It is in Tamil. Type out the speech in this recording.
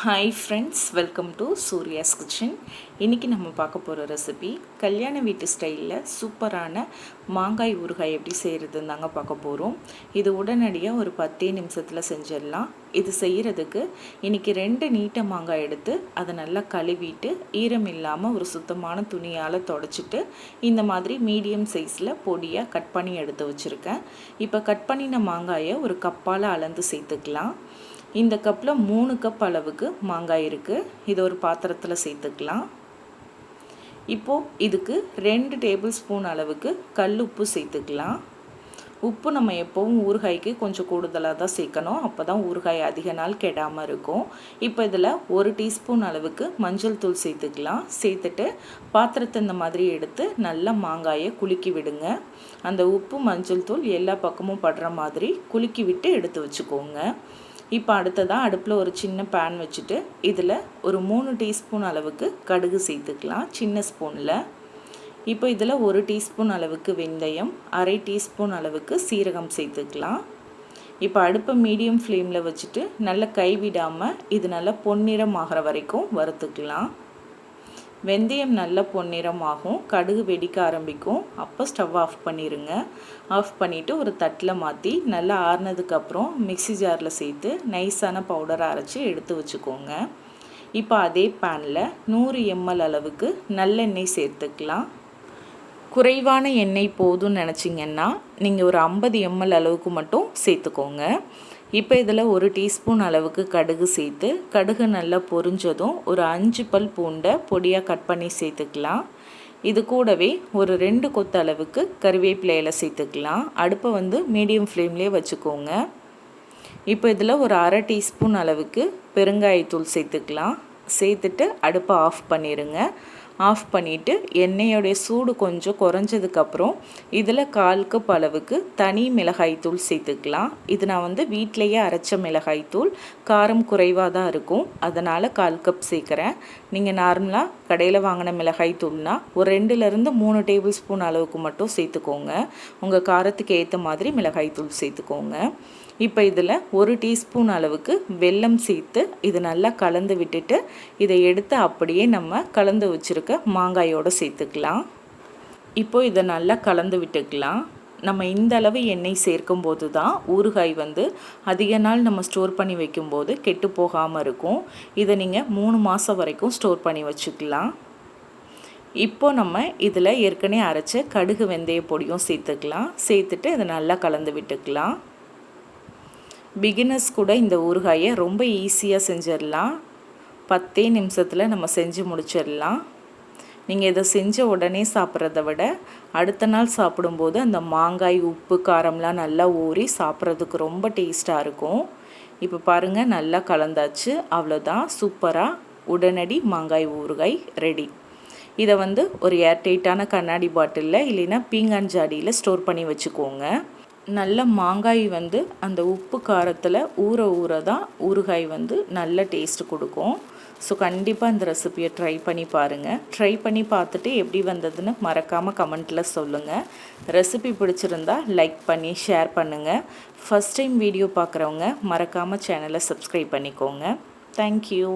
Hi friends welcome to Surya's kitchen இன்றைக்கி நம்ம பார்க்க போகிற ரெசிபி கல்யாண வீட்டு ஸ்டைலில் சூப்பரான மாங்காய் ஊறுகாய் எப்படி செய்கிறதுன்னு தாங்க பார்க்க போகிறோம் இது உடனடியாக ஒரு பத்தே நிமிஷத்தில் செஞ்சிடலாம். இது செய்கிறதுக்கு இன்றைக்கி ரெண்டு நீட்ட மாங்காய் எடுத்து அதை நல்லா கழுவிட்டு ஈரம் இல்லாமல் ஒரு சுத்தமான துணியால் தொடச்சிட்டு இந்த மாதிரி மீடியம் சைஸில் பொடியாக கட் பண்ணி எடுத்து வச்சுருக்கேன். இப்போ கட் பண்ணின மாங்காயை ஒரு கப்பால் அளந்து சேர்த்துக்கலாம். இந்த கப்பில் மூணு கப் அளவுக்கு மாங்காய் இருக்குது இதை ஒரு பாத்திரத்தில் சேர்த்துக்கலாம். இப்போது இதுக்கு ரெண்டு டேபிள் ஸ்பூன் அளவுக்கு கல் உப்பு சேர்த்துக்கலாம். உப்பு நம்ம எப்போவும் ஊறுகாய்க்கு கொஞ்சம் கூடுதலாக தான் சேர்க்கணும். அப்போ தான் ஊறுகாய் அதிக நாள் கெடாமல் இருக்கும். இப்போ இதில் ஒரு டீஸ்பூன் அளவுக்கு மஞ்சள் தூள் சேர்த்துக்கலாம். சேர்த்துட்டு பாத்திரத்தை இந்த மாதிரி எடுத்து நல்லா மாங்காயை குலுக்கி விடுங்க. அந்த உப்பு மஞ்சள் தூள் எல்லா பக்கமும் படுற மாதிரி குலுக்கி விட்டு எடுத்து வச்சுக்கோங்க. இப்போ அடுத்ததாக அடுப்பில் ஒரு சின்ன பேன் வச்சுட்டு இதில் ஒரு மூணு டீஸ்பூன் அளவுக்கு கடுகு சேர்த்துக்கலாம் சின்ன ஸ்பூனில். இப்போ இதில் ஒரு டீஸ்பூன் அளவுக்கு வெந்தயம் அரை டீஸ்பூன் அளவுக்கு சீரகம் சேர்த்துக்கலாம். இப்போ அடுப்பை மீடியம் ஃப்ளேமில் வச்சுட்டு நல்லா கைவிடாமல் இது நல்லா பொன்னிறம் ஆகிற வரைக்கும் வறுத்துக்கலாம். வெந்தயம் நல்ல பொன்னிறமாகும். கடுகு வெடிக்க ஆரம்பிக்கும். அப்போ ஸ்டவ் ஆஃப் பண்ணிடுங்க ஆஃப் பண்ணிவிட்டு ஒரு தட்டில் மாற்றி நல்லா ஆறுனதுக்கப்புறம் மிக்சி ஜாரில் சேர்த்து நைஸான பவுடரை அரைச்சி எடுத்து வச்சுக்கோங்க. இப்போ அதே பேனில் நூறு எம்எல் அளவுக்கு நல்லெண்ணெய் சேர்த்துக்கலாம். குறைவான எண்ணெய் போதும்னு நினச்சிங்கன்னா நீங்கள் ஒரு ஐம்பது எம்எல் அளவுக்கு மட்டும் சேர்த்துக்கோங்க. இப்போ இதில் ஒரு டீஸ்பூன் அளவுக்கு கடுகு சேர்த்து கடுகு நல்லா பொரிஞ்சதும் ஒரு அஞ்சு பல் பூண்டை பொடியாக கட் பண்ணி சேர்த்துக்கலாம். இது கூடவே ஒரு ரெண்டு கொத்து அளவுக்கு கருவேப்பிலையில் சேர்த்துக்கலாம். அடுப்பை வந்து மீடியம் ஃப்ளேம்லேயே வச்சுக்கோங்க. இப்போ இதில் ஒரு அரை டீஸ்பூன் அளவுக்கு பெருங்காயத்தூள் சேர்த்துக்கலாம். சேர்த்துட்டு அடுப்பை ஆஃப் பண்ணிடுங்க. ஆஃப் பண்ணிவிட்டு எண்ணெயோடைய சூடு கொஞ்சம் குறைஞ்சதுக்கப்புறம் இதில் கால் கப் அளவுக்கு தனி மிளகாய்த்தூள் சேர்த்துக்கலாம். இது நான் வந்து வீட்டிலையே அரைச்ச மிளகாய்த்தூள் காரம் குறைவாக தான் இருக்கும். அதனால் கால் கப் சேர்க்குறேன். நீங்கள் நார்மலாக கடையில் வாங்கின மிளகாய் தூள்னா ஒரு ரெண்டுலேருந்து மூணு டேபிள் ஸ்பூன் அளவுக்கு மட்டும் சேர்த்துக்கோங்க. உங்கள் காரத்துக்கு ஏற்ற மாதிரி மிளகாய் தூள் சேர்த்துக்கோங்க. இப்போ இதில் ஒரு டீஸ்பூன் அளவுக்கு வெல்லம் சேர்த்து இது நல்லா கலந்து விட்டுட்டு இதை எடுத்து அப்படியே நம்ம கலந்து வச்சுருக்க மாங்காயோடு சேர்த்துக்கலாம். இப்போ இதை நல்லா கலந்து விட்டுக்கலாம். நம்ம இந்த அளவு எண்ணெய் சேர்க்கும் போது தான் ஊறுகாய் வந்து அதிக நாள் நம்ம ஸ்டோர் பண்ணி வைக்கும்போது கெட்டு போகாமல் இருக்கும். இதை நீங்கள் மூணு மாதம் வரைக்கும் ஸ்டோர் பண்ணி வச்சுக்கலாம். இப்போ நம்ம இதில் ஏற்கனவே அரைச்ச கடுகு வெந்தய பொடியும் சேர்த்துக்கலாம். சேர்த்துட்டு இதை நல்லா கலந்து விட்டுக்கலாம். பிகினர்ஸ் கூட இந்த ஊறுகாயை ரொம்ப ஈஸியாக செஞ்சிடலாம். பத்தே நிமிஷத்தில் நம்ம செஞ்சு முடிச்சிடலாம். நீங்கள் இதை செஞ்ச உடனே சாப்பிட்றத விட அடுத்த நாள் சாப்பிடும்போது அந்த மாங்காய் உப்பு காரம்லாம் நல்லா ஊறி சாப்பிட்றதுக்கு ரொம்ப டேஸ்ட்டாக இருக்கும். இப்போ பாருங்கள் நல்லா கலந்தாச்சு. அவ்வளோதான். சூப்பராக உடனடி மாங்காய் ஊறுகாய் ரெடி இதை வந்து ஒரு ஏர்டைட்டான கண்ணாடி பாட்டிலில் இல்லைன்னா பீங்கான் ஜாடியில் ஸ்டோர் பண்ணி வச்சுக்கோங்க. நல்ல மாங்காய் வந்து அந்த உப்பு காரத்தில் ஊற ஊற தான் ஊறுகாய் வந்து நல்ல டேஸ்ட் கொடுக்கும். ஸோ கண்டிப்பாக இந்த ரெசிபியை ட்ரை பண்ணி பாருங்கள் ட்ரை பண்ணி பார்த்துட்டு எப்படி வந்ததுன்னு மறக்காமல் கமெண்ட்டில் சொல்லுங்கள் ரெசிபி பிடிச்சிருந்தா லைக் பண்ணி ஷேர் பண்ணுங்கள் ஃபஸ்ட் டைம் வீடியோ பார்க்குறவங்க மறக்காமல் சேனலை சப்ஸ்கிரைப் பண்ணிக்கோங்க. தேங்க்யூ